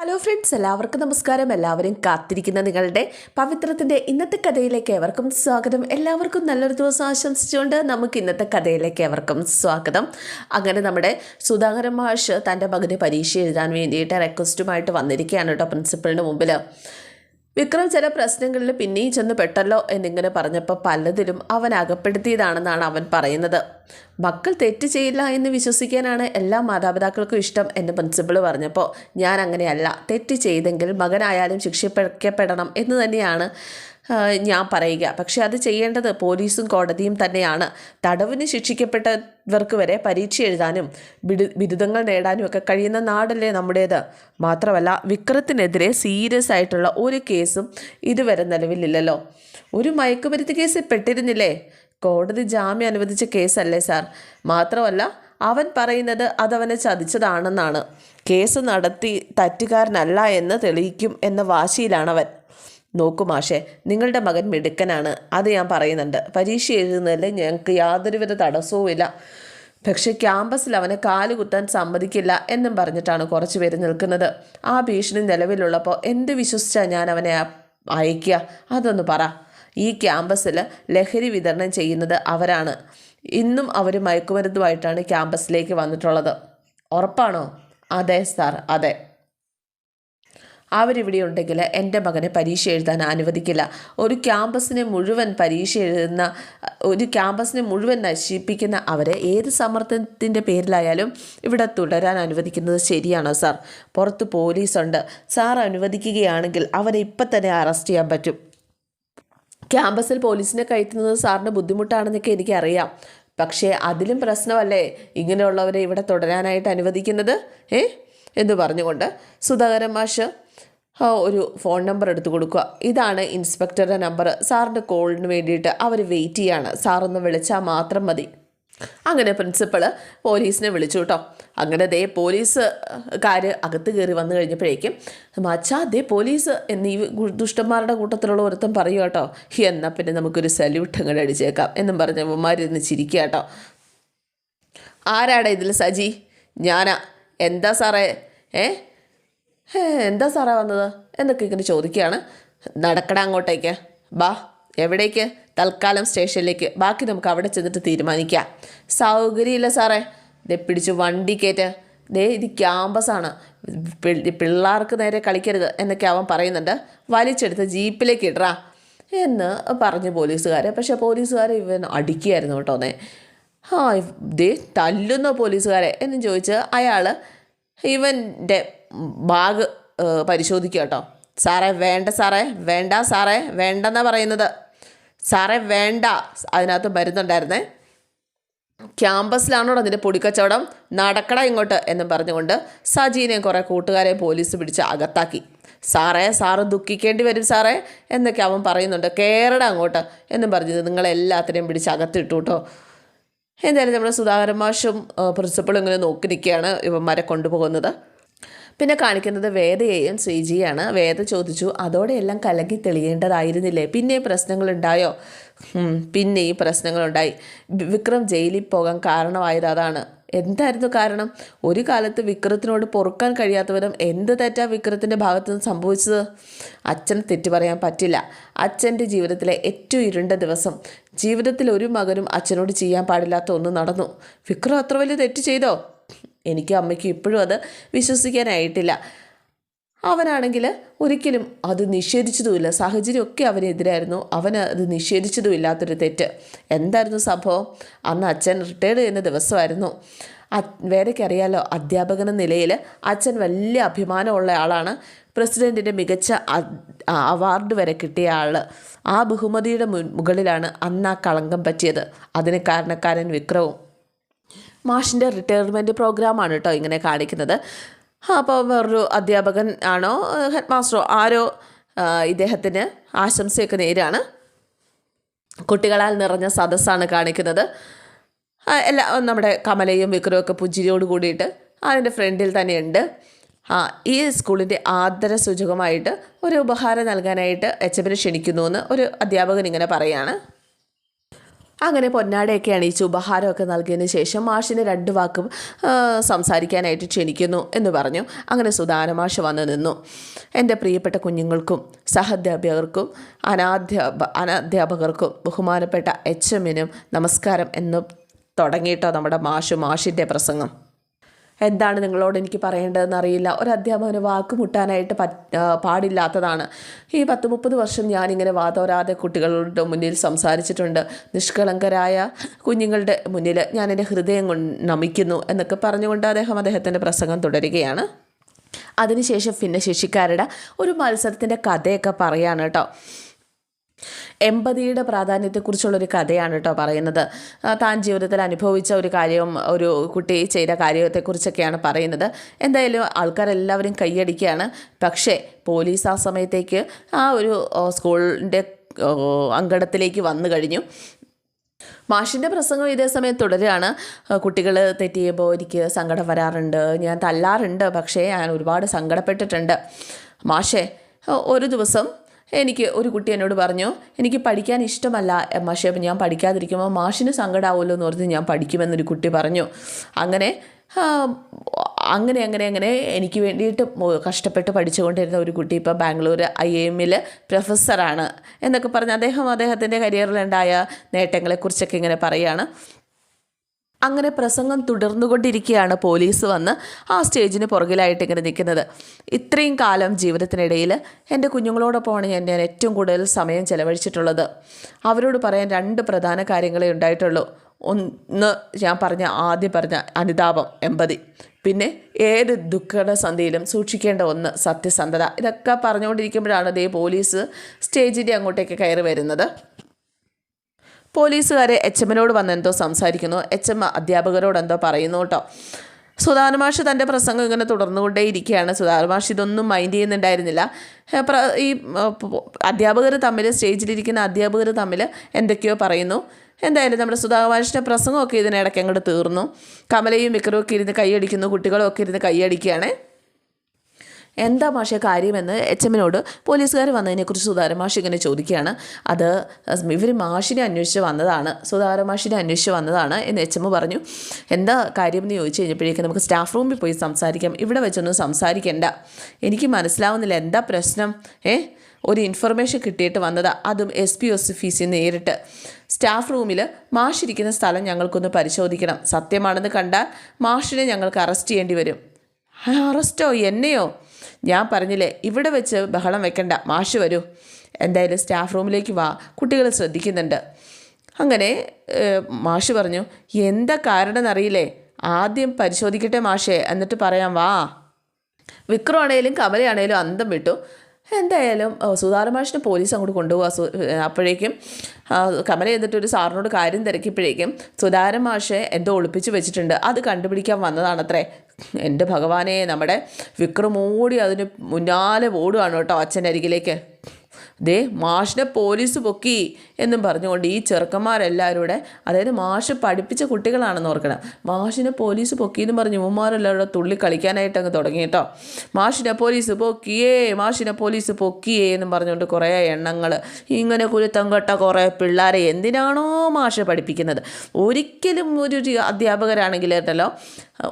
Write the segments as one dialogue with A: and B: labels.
A: Hello friends എല്ലാവർക്കും നമസ്കാരം. എല്ലാവരും കാത്തിരിക്കുന്ന നിങ്ങളുടെ പവിത്രത്തിന്റെ ഇന്നത്തെ കഥയിലേക്ക് ഏവർക്കും സ്വാഗതം. എല്ലാവർക്കും നല്ലൊരു ദിവസം ആശംസിച്ചുകൊണ്ട് നമുക്ക് ഇന്നത്തെ കഥയിലേക്ക് ഏവർക്കും സ്വാഗതം. അങ്ങനെ നമ്മുടെ സുധാകരൻ മാഷ് തന്റെ മകന് പരീക്ഷ എഴുതാൻ വേണ്ടിയിട്ട് റിക്വസ്റ്റുമായിട്ട് വന്നിരിക്കുകയാണ് കേട്ടോ പ്രിൻസിപ്പളിന്റെ മുമ്പിൽ വിക്രം ചില പ്രശ്നങ്ങളിൽ പിന്നെയും ചെന്ന് പെട്ടല്ലോ എന്നിങ്ങനെ പറഞ്ഞപ്പോൾ പലതിലും അവൻ അകപ്പെടുത്തിയതാണെന്നാണ് അവൻ പറയുന്നത്. മക്കൾ തെറ്റ് ചെയ്യില്ല എന്ന് വിശ്വസിക്കാനാണ് എല്ലാ മാതാപിതാക്കൾക്കും ഇഷ്ടം എന്ന് പ്രിൻസിപ്പൾ പറഞ്ഞപ്പോൾ ഞാൻ അങ്ങനെയല്ല. തെറ്റ് ചെയ്തെങ്കിൽ മകനായാലും ശിക്ഷിക്കപ്പെടണം എന്ന് തന്നെയാണ് ഞാൻ പറയുക. പക്ഷേ അത് ചെയ്യേണ്ടത് പോലീസും കോടതിയും തന്നെയാണ്. തടവിന് ശിക്ഷിക്കപ്പെട്ടവർക്ക് വരെ പരീക്ഷ എഴുതാനും ബിരു ബിരുദങ്ങൾ നേടാനും ഒക്കെ കഴിയുന്ന നാടല്ലേ നമ്മുടേത്? മാത്രമല്ല വിക്രത്തിനെതിരെ സീരിയസ് ആയിട്ടുള്ള ഒരു കേസും ഇതുവരെ നിലവിലില്ലല്ലോ. ഒരു മയക്കുമരുന്ന് കേസ് പെട്ടിരുന്നില്ലേ? കോടതി ജാമ്യം അനുവദിച്ച കേസല്ലേ സാർ? മാത്രമല്ല അവൻ പറയുന്നത് അതവനെ ചതിച്ചതാണെന്നാണ്. കേസ് നടത്തി തറ്റുകാരനല്ല എന്ന് തെളിയിക്കും എന്ന വാശിയിലാണവൻ. നോക്കൂ മാഷേ നിങ്ങളുടെ മകൻ മിടുക്കനാണ്. അത് ഞാൻ പറയുന്നുണ്ട്. പരീക്ഷ എഴുതുന്നതിൽ ഞങ്ങൾക്ക് യാതൊരുവിധ തടസ്സവുമില്ല പക്ഷേ ക്യാമ്പസിൽ അവനെ കാൽ കുത്താൻ സമ്മതിക്കില്ല എന്നും പറഞ്ഞിട്ടാണ് കുറച്ച് പേര് നിൽക്കുന്നത്. ആ ഭീഷണി നിലവിലുള്ളപ്പോൾ എന്ത് വിശ്വസിച്ചാണ് ഞാൻ അവനെ അയക്കുക അതൊന്ന് പറ. ഈ ക്യാമ്പസിൽ ലഹരി വിതരണം ചെയ്യുന്നത് അവരാണ്. ഇന്നും അവർ മയക്കുമരുന്നുമായിട്ടാണ് ക്യാമ്പസിലേക്ക് വന്നിട്ടുള്ളത്. ഉറപ്പാണോ? അതെ സാർ അതെ. അവരിവിടെ ഉണ്ടെങ്കിൽ എന്റെ മകനെ പരീക്ഷ എഴുതാൻ അനുവദിക്കില്ല. ഒരു ക്യാമ്പസിനെ മുഴുവൻ പരീക്ഷ എഴുതുന്ന ഒരു ക്യാമ്പസിനെ മുഴുവൻ നശിപ്പിക്കുന്ന അവരെ ഏത് സമ്മർദ്ദത്തിന്റെ പേരിലായാലും ഇവിടെ തുടരാൻ അനുവദിക്കുന്നത് ശരിയാണോ സാർ? പുറത്ത് പോലീസുണ്ട്. സാർ അനുവദിക്കുകയാണെങ്കിൽ അവരെ ഇപ്പം തന്നെ അറസ്റ്റ് ചെയ്യാൻ പറ്റും. ക്യാമ്പസിൽ പോലീസിനെ കയറ്റുന്നത് സാറിന് ബുദ്ധിമുട്ടാണെന്നൊക്കെ എനിക്കറിയാം. പക്ഷേ അതിലും പ്രശ്നമല്ലേ ഇങ്ങനെയുള്ളവരെ ഇവിടെ തുടരാനായിട്ട് അനുവദിക്കുന്നത്? ഏ? എന്ന് പറഞ്ഞുകൊണ്ട് സുധാകരൻ മാഷ് ഒരു ഫോൺ നമ്പർ എടുത്തു കൊടുക്കുക. ഇതാണ് ഇൻസ്പെക്ടറുടെ നമ്പർ സാറിന്റെ കോളിന് വേണ്ടിയിട്ട് അവർ വെയിറ്റ് ചെയ്യാണ്. സാറൊന്ന് വിളിച്ചാൽ മാത്രം മതി. അങ്ങനെ പ്രിൻസിപ്പൾ പോലീസിനെ വിളിച്ചു കേട്ടോ അങ്ങനെ ദേ പോലീസുകാർ അകത്ത് കയറി വന്നു കഴിഞ്ഞപ്പോഴേക്കും മച്ചാ ദേ പോലീസ് എന്നീ ദുഷ്ടന്മാരുടെ കൂട്ടത്തിലുള്ള ഒരുത്തൻ പറയൂ കേട്ടോ എന്നാൽ പിന്നെ നമുക്കൊരു സല്യൂട്ട് അങ്ങോട്ട് അടിച്ചേക്കാം. എന്നും പറഞ്ഞ അമ്മമാരിന്ന് ചിരിക്കുക കേട്ടോ ആരാടാ ഇതിൽ സജി? ഞാനാ? എന്താ സാറേ? ഏ ഹേ, എന്താ സാറാ വന്നത്? എന്നൊക്കെ ഇങ്ങനെ ചോദിക്കുകയാണ്. നടക്കട അങ്ങോട്ടേക്ക്. ബാ എവിടേക്ക്? തൽക്കാലം സ്റ്റേഷനിലേക്ക്. ബാക്കി നമുക്ക് അവിടെ ചെന്നിട്ട് തീരുമാനിക്കാം. സൗകര്യമില്ല സാറേ. ദേ പിടിച്ച് വണ്ടി കയറ്റ് ദേ ഇത് ക്യാമ്പസാണ്. പിള്ളേർക്ക് നേരെ കളിക്കരുത് എന്നൊക്കെ അവൻ പറയുന്നുണ്ട്. വലിച്ചെടുത്ത് ജീപ്പിലേക്ക് ഇടറാ. എന്ന് പറഞ്ഞു പോലീസുകാരെ. പക്ഷെ പോലീസുകാരെ ഇവൻ അടിക്കുകയായിരുന്നു കേട്ടോന്നേ ആ ദേ തല്ലുന്ന പോലീസുകാരെ എന്നും ചോദിച്ച് അയാൾ ഇവന്റെ ബാഗ് പരിശോധിക്കുക കേട്ടോ. സാറേ വേണ്ട സാറേ വേണ്ട സാറേ വേണ്ടെന്നാണ് പറയുന്നത്. സാറേ വേണ്ട. അതിനകത്ത് വരുന്നുണ്ടായിരുന്നേ ക്യാമ്പസിലാണോ അതിന്റെ പൊടിക്കച്ചവടം? നടക്കട ഇങ്ങോട്ട് എന്നും പറഞ്ഞുകൊണ്ട് സജീനെ കുറേ കൂട്ടുകാരെ പോലീസ് പിടിച്ച് അകത്താക്കി. സാറേ സാറ് ദുഃഖിക്കേണ്ടി വരും സാറേ എന്നൊക്കെ അവൻ പറയുന്നുണ്ട്. കേറട അങ്ങോട്ട് എന്നും പറഞ്ഞത് നിങ്ങളെല്ലാത്തിനെയും പിടിച്ച് അകത്തിട്ടു കേട്ടോ. എന്തായാലും നമ്മുടെ സുധാകരൻ മാഷും പ്രിൻസിപ്പളും ഇങ്ങനെ നോക്കി നിൽക്കുകയാണ് ഇവന്മാരെ കൊണ്ടുപോകുന്നത്. പിന്നെ കാണിക്കുന്നത് വേദയെയും ശ്രീജിയാണ് വേദ ചോദിച്ചു അതോടെ എല്ലാം കലങ്ങി തെളിയേണ്ടതായിരുന്നില്ലേ? പിന്നെ പ്രശ്നങ്ങളുണ്ടായോ? പിന്നെ ഈ പ്രശ്നങ്ങളുണ്ടായി. വിക്രം ജയിലിൽ പോകാൻ കാരണമായത് അതാണ്. എന്തായിരുന്നു കാരണം? ഒരു കാലത്ത് വിക്രത്തിനോട് പൊറുക്കാൻ കഴിയാത്ത വിധം എന്ത് തെറ്റാ വിക്രത്തിന്റെ ഭാഗത്തു നിന്ന് സംഭവിച്ചത്? അച്ഛൻ തെറ്റ് പറയാൻ പറ്റില്ല. അച്ഛന്റെ ജീവിതത്തിലെ ഏറ്റവും ഇരുണ്ട ദിവസം. ജീവിതത്തിൽ ഒരു മകനും അച്ഛനോട് ചെയ്യാൻ പാടില്ലാത്ത ഒന്ന് നടന്നു. വിക്രം അത്ര വലിയ തെറ്റ് ചെയ്തോ? എനിക്കും അമ്മയ്ക്ക് ഇപ്പോഴും അത് വിശ്വസിക്കാനായിട്ടില്ല. അവനാണെങ്കിൽ ഒരിക്കലും അത് നിഷേധിച്ചതുമില്ല. സാഹചര്യമൊക്കെ അവനെതിരായിരുന്നു. അവന് അത് നിഷേധിച്ചതും ഇല്ലാത്തൊരു തെറ്റ്. എന്തായിരുന്നു സംഭവം? അന്ന് അച്ഛൻ റിട്ടയർഡ് ചെയ്യുന്ന ദിവസമായിരുന്നു. വേറെക്കറിയാലോ അധ്യാപകൻ നിലയിൽ അച്ഛൻ വലിയ അഭിമാനമുള്ള ആളാണ്. പ്രസിഡന്റിന്റെ മികച്ച അവാർഡ് വരെ കിട്ടിയ ആൾ ആ ബഹുമതിയുടെ മുകളിലാണ് അന്ന് ആ കളങ്കം പറ്റിയത്. അതിന് കാരണക്കാരൻ വിക്രവും. മാഷിന്റെ റിട്ടയർമെന്റ് പ്രോഗ്രാമാണ് കേട്ടോ ഇങ്ങനെ കാണിക്കുന്നത്. അപ്പോൾ വേറൊരു അധ്യാപകൻ ആണോ? ഹെഡ് മാസ്റ്ററോ ആരോ ഇദ്ദേഹത്തിന് ആശംസയൊക്കെ നേരാണ്. കുട്ടികളാൽ നിറഞ്ഞ സദസ്സാണ് കാണിക്കുന്നത്. എല്ലാ നമ്മുടെ കമലയും വിക്രവും ഒക്കെ പുഞ്ചിരിയോട് കൂടിയിട്ട് അതിന്റെ ഫ്രണ്ടിൽ തന്നെയുണ്ട്. ആ ഈ സ്കൂളിന്റെ ആദര സൂചകമായിട്ട് ഒരു ഉപഹാരം നൽകാനായിട്ട് എച്ച് എമ്മിന് ക്ഷണിക്കുന്നു എന്ന് ഒരു അധ്യാപകൻ ഇങ്ങനെ പറയാണ്. അങ്ങനെ പൊന്നാടയൊക്കെ അണിയിച്ച്. ഉപഹാരമൊക്കെ നൽകിയതിന് ശേഷം മാഷിനെ രണ്ട് വാക്കും സംസാരിക്കാനായിട്ട് ക്ഷണിക്കുന്നു എന്ന് പറഞ്ഞു. അങ്ങനെ സുധാന മാഷ് വന്നു നിന്നു. എന്റെ പ്രിയപ്പെട്ട കുഞ്ഞുങ്ങൾക്കും സഹാധ്യാപകർക്കും അനാധ്യാപ അനാധ്യാപകർക്കും ബഹുമാനപ്പെട്ട എച്ച് എമ്മിനും നമസ്കാരം എന്ന് തുടങ്ങിയിട്ടോ നമ്മുടെ മാഷു മാഷിന്റെ പ്രസംഗം. എന്താണ് നിങ്ങളോട് എനിക്ക് പറയേണ്ടതെന്ന് അറിയില്ല. ഒരു അധ്യാപകന് വാക്ക് മുട്ടാനായിട്ട് പാടില്ലാത്തതാണ്. ഈ പത്ത് മുപ്പത് വർഷം ഞാനിങ്ങനെ വാതോരാതെ കുട്ടികളുടെ മുന്നിൽ സംസാരിച്ചിട്ടുണ്ട്. നിഷ്കളങ്കരായ കുഞ്ഞുങ്ങളുടെ മുന്നിൽ ഞാൻ എന്റെ ഹൃദയം നമിക്കുന്നു എന്നൊക്കെ പറഞ്ഞുകൊണ്ട് അദ്ദേഹം അദ്ദേഹത്തിന്റെ പ്രസംഗം തുടരുകയാണ്. അതിനുശേഷം ഭിന്നശേഷിക്കാരുടെ ഒരു മത്സരത്തിന്റെ കഥയൊക്കെ പറയാണ് കേട്ടോ. എമ്പതിയുടെ പ്രാധാന്യത്തെക്കുറിച്ചുള്ളൊരു കഥയാണ് കേട്ടോ പറയുന്നത്. താൻ ജീവിതത്തിൽ അനുഭവിച്ച ഒരു കാര്യം ഒരു കുട്ടി ചെയ്ത കാര്യത്തെക്കുറിച്ചൊക്കെയാണ് പറയുന്നത്. എന്തായാലും ആൾക്കാരെല്ലാവരും കൈയടിക്കുകയാണ്. പക്ഷേ പോലീസ് ആ സമയത്തേക്ക് ആ ഒരു സ്കൂളിന്റെ അങ്കണത്തിലേക്ക് വന്നു കഴിഞ്ഞു. മാഷിന്റെ പ്രസംഗം ഇതേ സമയം തുടരുകയാണ്. കുട്ടികൾ തെറ്റിയപ്പോൾ എനിക്ക് സങ്കടം വരാറുണ്ട്. ഞാൻ തല്ലാറുണ്ട്. പക്ഷേ ഞാൻ ഒരുപാട് സങ്കടപ്പെട്ടിട്ടുണ്ട്. മാഷേ ഒരു ദിവസം എനിക്ക് ഒരു കുട്ടി എന്നോട് പറഞ്ഞു എനിക്ക് പഠിക്കാൻ ഇഷ്ടമല്ല. മാഷേ അപ്പം ഞാൻ പഠിക്കാതിരിക്കുമ്പോൾ മാഷിന് സങ്കടമാവുമല്ലോ എന്ന് പറഞ്ഞ് ഞാൻ പഠിക്കുമെന്നൊരു കുട്ടി പറഞ്ഞു. അങ്ങനെ അങ്ങനെ അങ്ങനെ അങ്ങനെ എനിക്ക് വേണ്ടിയിട്ട് കഷ്ടപ്പെട്ട് പഠിച്ചുകൊണ്ടിരുന്ന ഒരു കുട്ടി ഇപ്പോൾ ബാംഗ്ലൂർ ഐ എമ്മിൽ പ്രൊഫസറാണ് എന്നൊക്കെ പറഞ്ഞ് അദ്ദേഹം അദ്ദേഹത്തിന്റെ കരിയറിലുണ്ടായ നേട്ടങ്ങളെക്കുറിച്ചൊക്കെ ഇങ്ങനെ പറയുകയാണ് അങ്ങനെ പ്രസംഗം തുടർന്നുകൊണ്ടിരിക്കുകയാണ് പോലീസ് വന്ന് ആ സ്റ്റേജിന് പുറകിലായിട്ട് ഇങ്ങനെ നിൽക്കുന്നത്. ഇത്രയും കാലം ജീവിതത്തിനിടയിൽ എന്റെ കുഞ്ഞുങ്ങളോടൊപ്പമാണ് ഞാൻ ഞാൻ ഏറ്റവും കൂടുതൽ സമയം ചെലവഴിച്ചിട്ടുള്ളത്. അവരോട് പറയാൻ രണ്ട് പ്രധാന കാര്യങ്ങളേ ഉണ്ടായിട്ടുള്ളൂ. ഒന്ന് ഞാൻ പറഞ്ഞ ആദ്യം പറഞ്ഞ അനുതാപം എമ്പതി. പിന്നെ ഏത് ദുഃഖസന്ധിയിലും സന്ധിയിലും സൂക്ഷിക്കേണ്ട ഒന്ന് സത്യസന്ധത. ഇതൊക്കെ പറഞ്ഞുകൊണ്ടിരിക്കുമ്പോഴാണ് ദേ പോലീസ് സ്റ്റേജിന്റെ അങ്ങോട്ടേക്ക് കയറി വരുന്നത്. പോലീസുകാരെ എച്ച് എമ്മിനോട് വന്ന് എന്തോ സംസാരിക്കുന്നു. എച്ച് എം അധ്യാപകരോട് എന്തോ പറയുന്നു കേട്ടോ. സുധാരമാഷ് തന്റെ പ്രസംഗം ഇങ്ങനെ തുടർന്നുകൊണ്ടേയിരിക്കുകയാണ്. സുധാരമാഷ് ഇതൊന്നും മൈൻഡ് ചെയ്യുന്നുണ്ടായിരുന്നില്ല. ഈ അധ്യാപകർ തമ്മിൽ സ്റ്റേജിലിരിക്കുന്ന അധ്യാപകർ തമ്മിൽ എന്തൊക്കെയോ പറയുന്നു. എന്തായാലും നമ്മുടെ സുധാകരമാഷിന്റെ പ്രസംഗമൊക്കെ ഇതിനിടയ്ക്ക് അങ്ങോട്ട് തീർന്നു. കമലയും വിക്രമൊക്കെ ഇരുന്ന് കൈയടിക്കുന്നു. കുട്ടികളൊക്കെ ഇരുന്ന് കൈയടിക്കുകയാണ്. എന്താ മാഷെ കാര്യമെന്ന് എച്ച് എമ്മിനോട് പോലീസുകാർ വന്നതിനെക്കുറിച്ച് സുധാര മാഷ് ഇങ്ങനെ ചോദിക്കുകയാണ്. അത് ഇവർ മാഷിനെ അന്വേഷിച്ച് വന്നതാണ്. സുധാര മാഷിനെ അന്വേഷിച്ച് വന്നതാണ് എന്ന് എച്ച് എം പറഞ്ഞു. എന്താ കാര്യം എന്ന് ചോദിച്ചു കഴിഞ്ഞപ്പോഴേക്കും നമുക്ക് സ്റ്റാഫ് റൂമിൽ പോയി സംസാരിക്കാം. ഇവിടെ വെച്ചൊന്നും സംസാരിക്കേണ്ട. എനിക്ക് മനസ്സിലാവുന്നില്ല എന്താ പ്രശ്നം? ഏ? ഒരു ഇൻഫർമേഷൻ കിട്ടിയിട്ട് വന്നതാ. അതും എസ് പി ഓഫീസിൽ നേരിട്ട്. സ്റ്റാഫ് റൂമിൽ മാഷിരിക്കുന്ന സ്ഥലം ഞങ്ങൾക്കൊന്ന് പരിശോധിക്കണം. സത്യമാണെന്ന് കണ്ടാൽ മാഷിനെ ഞങ്ങൾക്ക് അറസ്റ്റ് ചെയ്യേണ്ടി വരും. അറസ്റ്റോ? എന്നെയോ? ഞാൻ പറഞ്ഞില്ലേ ഇവിടെ വെച്ച് ബഹളം വെക്കണ്ട മാഷ് വരൂ. എന്തായാലും സ്റ്റാഫ് റൂമിലേക്ക് വാ കുട്ടികൾ ശ്രദ്ധിക്കുന്നുണ്ട്. അങ്ങനെ മാഷ് പറഞ്ഞു എന്താ കാരണം എന്നറിയില്ലേ ആദ്യം പരിശോധിക്കട്ടെ മാഷേ എന്നിട്ട് പറയാം വാ. വിക്രമാണേലും കമലയാണേലും അന്തം വിട്ടു. എന്തായാലും സുധാരമാഷിനെ പോലീസ് അങ്ങോട്ട് കൊണ്ടുപോകാം സു അപ്പോഴേക്കും കമല എന്നിട്ട് ഒരു സാറിനോട് കാര്യം തിരക്കിയപ്പോഴേക്കും സുധാരമാഷെ എന്തോ ഒളിപ്പിച്ച് വെച്ചിട്ടുണ്ട്. അത് കണ്ടുപിടിക്കാൻ വന്നതാണത്രേ. എന്റെ ഭഗവാനെ നമ്മുടെ വിക്രമോടി അതിന് മുന്നാലെ ഓടുകയാണ് കേട്ടോ അച്ഛന്റെ അരികിലേക്ക്. ദേ മാഷിനെ പോലീസ് പൊക്കി എന്നും പറഞ്ഞുകൊണ്ട് ഈ ചെറുക്കന്മാരെല്ലാവരും കൂടെ അതായത് മാഷ് പഠിപ്പിച്ച കുട്ടികളാണെന്ന് ഓർക്കണം. മാഷിനെ പോലീസ് പൊക്കി എന്ന് പറഞ്ഞ് ഉമ്മമാരെല്ലാവരും കൂടെ തുള്ളി കളിക്കാനായിട്ട് അങ്ങ് തുടങ്ങി കേട്ടോ. മാഷിനെ പോലീസ് പൊക്കിയേ മാഷിനെ പോലീസ് പൊക്കിയേ എന്നും പറഞ്ഞുകൊണ്ട് കുറേ എണ്ണങ്ങൾ ഇങ്ങനെ കുരുത്തം കെട്ട കുറേ പിള്ളേരെ എന്തിനാണോ മാഷ് പഠിപ്പിക്കുന്നത്? ഒരിക്കലും ഒരു ഒരു അധ്യാപകരാണെങ്കിൽ കേട്ടല്ലോ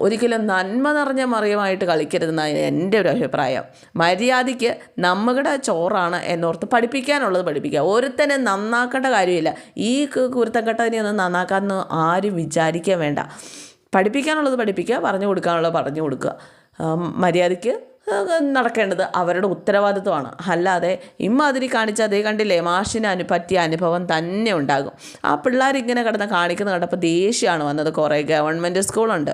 A: ഒരിക്കലും നന്മ നിറഞ്ഞ മറിയമായിട്ട് കളിക്കരുതെന്നാണ് എന്റെ ഒരു അഭിപ്രായം. മര്യാദയ്ക്ക് നമ്മുടെ ചോറാണ് എന്നോർത്ത് പഠിപ്പിക്കാനുള്ളത് പഠിപ്പിക്കുക. ഒരുത്തനെ നന്നാക്കേണ്ട കാര്യമില്ല. ഈ കുരുത്തക്കെട്ടതിനെ ഒന്നും നന്നാക്കാമെന്ന് ആരും വിചാരിക്കാൻ വേണ്ട. പഠിപ്പിക്കാനുള്ളത് പഠിപ്പിക്കുക പറഞ്ഞു കൊടുക്കാനുള്ളത് പറഞ്ഞു കൊടുക്കുക. മര്യാദയ്ക്ക് നടക്കേണ്ടത് അവരുടെ ഉത്തരവാദിത്വമാണ്. അല്ലാതെ ഇമ്മാതിരി കാണിച്ചാൽ അതേ കണ്ടില്ലേ മാഷിന് അനു പറ്റിയ അനുഭവം തന്നെ ഉണ്ടാകും. ആ പിള്ളേർ ഇങ്ങനെ കിടന്ന് കാണിക്കുന്ന കണ്ടപ്പോൾ ദേഷ്യമാണ് വന്നത്. കുറേ ഗവൺമെന്റ് സ്കൂളുണ്ട്.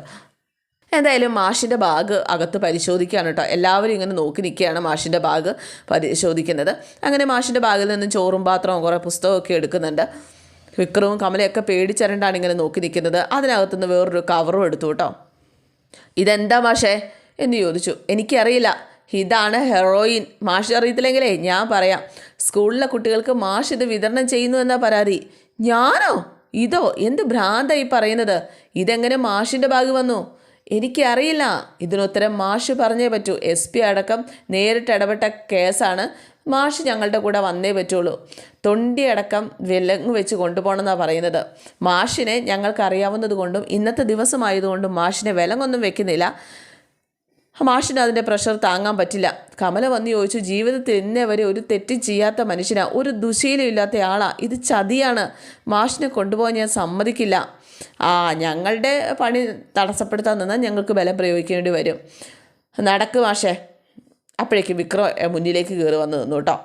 A: എന്തായാലും മാഷിന്റെ ബാഗ് അകത്ത് പരിശോധിക്കുകയാണ് കേട്ടോ. എല്ലാവരും ഇങ്ങനെ നോക്കി നിൽക്കുകയാണ് മാഷിന്റെ ബാഗ് പരിശോധിക്കുന്നത്. അങ്ങനെ മാഷിന്റെ ബാഗിൽ നിന്ന് ചോറും പാത്രവും കുറേ പുസ്തകമൊക്കെ എടുക്കുന്നുണ്ട്. വിക്രവും കമലയൊക്കെ പേടിച്ചരണ്ടാണ് ഇങ്ങനെ നോക്കി നിൽക്കുന്നത്. അതിനകത്തുനിന്ന് വേറൊരു കവറും എടുത്തു കേട്ടോ. ഇതെന്താ മാഷേ എന്ന് ചോദിച്ചു. എനിക്കറിയില്ല. ഇതാണ് ഹെറോയിൻ. മാഷ് അറിയത്തില്ലെങ്കിലേ ഞാൻ പറയാം. സ്കൂളിലെ കുട്ടികൾക്ക് മാഷ് ഇത് വിതരണം ചെയ്യുന്നു എന്നാ പരാതി. ഞാനോ? ഇതോ? എന്ത് ഭ്രാന്തായി പറയുന്നത്? ഇതെങ്ങനെ മാഷിന്റെ ബാഗ് വന്നു? എനിക്കറിയില്ല. ഇതിനുത്തരം മാഷ് പറഞ്ഞേ പറ്റൂ. എസ് പി അടക്കം നേരിട്ട് ഇടപെട്ട കേസാണ് മാഷ് ഞങ്ങളുടെ കൂടെ വന്നേ പറ്റുള്ളൂ. തൊണ്ടിയടക്കം വിലങ്ങ് വെച്ച് കൊണ്ടുപോകണമെന്നാണ് പറയുന്നത്. മാഷിനെ ഞങ്ങൾക്കറിയാവുന്നത് കൊണ്ടും ഇന്നത്തെ ദിവസമായതുകൊണ്ടും മാഷിനെ വിലങ്ങൊന്നും വെക്കുന്നില്ല. മാഷിന് അതിന്റെ പ്രഷർ താങ്ങാൻ പറ്റില്ല. കമല വന്ന് ചോദിച്ചു ജീവിതത്തിൽ ഇന്നേ വരെ ഒരു തെറ്റ് ചെയ്യാത്ത മനുഷ്യനാണ് ഒരു ദുശീലമില്ലാത്ത ആളാണ് ഇത് ചതിയാണ്. മാഷിനെ കൊണ്ടുപോകാൻ ഞാൻ സമ്മതിക്കില്ല. ആ ഞങ്ങളുടെ പണി തടസ്സപ്പെടുത്താൻ നിന്നാൽ ഞങ്ങൾക്ക് ബലം പ്രയോഗിക്കേണ്ടി വരും. നടക്ക് മാഷേ. അപ്പോഴേക്കും വിക്രം മുന്നിലേക്ക് കയറി വന്ന് നിന്നു കേട്ടോ.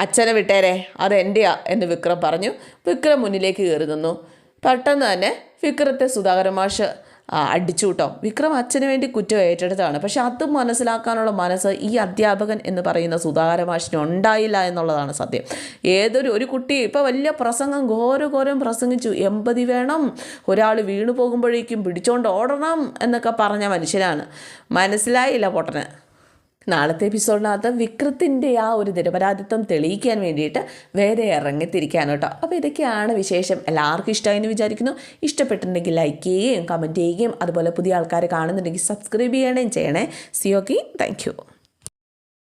A: അച്ഛനെ വിട്ടേരെ അത് എന്റെയാ എന്ന് വിക്രം പറഞ്ഞു. വിക്രം മുന്നിലേക്ക് കയറി നിന്നു. പെട്ടെന്ന് തന്നെ വിക്രത്തെ സുധാകരൻ മാഷ് ആ, അടിച്ചു കേട്ടോ. വിക്രം അച്ഛന് വേണ്ടി കുറ്റം ഏറ്റെടുത്താണ് പക്ഷെ അത് മനസ്സിലാക്കാനുള്ള മനസ്സ് ഈ അധ്യാപകൻ എന്ന് പറയുന്ന സുധാകര മാഷിന് ഉണ്ടായില്ല എന്നുള്ളതാണ് സത്യം. ഏതൊരു ഒരു കുട്ടി ഇപ്പോൾ വലിയ പ്രസംഗം ഘോരഘോരം പ്രസംഗിച്ചു. എമ്പതി വേണം. ഒരാൾ വീണു പോകുമ്പോഴേക്കും പിടിച്ചോണ്ട് ഓടണം എന്നൊക്കെ പറഞ്ഞ മനുഷ്യനാണ്. മനസ്സിലായില്ല പൊട്ടന്. നാളത്തെ എപ്പിസോഡിനകത്ത് വിക്രത്തിന്റെ ആ ഒരു നിരപരാധിത്വം തെളിയിക്കാൻ വേണ്ടിയിട്ട് വേറെ ഇറങ്ങിത്തിരിക്കാൻ കേട്ടോ. അപ്പോൾ ഇതൊക്കെയാണ് വിശേഷം. എല്ലാവർക്കും ഇഷ്ടമായെന്ന് വിചാരിക്കുന്നു. ഇഷ്ടപ്പെട്ടിട്ടുണ്ടെങ്കിൽ ലൈക്ക് ചെയ്യുകയും കമന്റ് ചെയ്യുകയും അതുപോലെ പുതിയ ആൾക്കാരെ കാണുന്നുണ്ടെങ്കിൽ സബ്സ്ക്രൈബ് ചെയ്യണേയും ചെയ്യണേ. C okay thank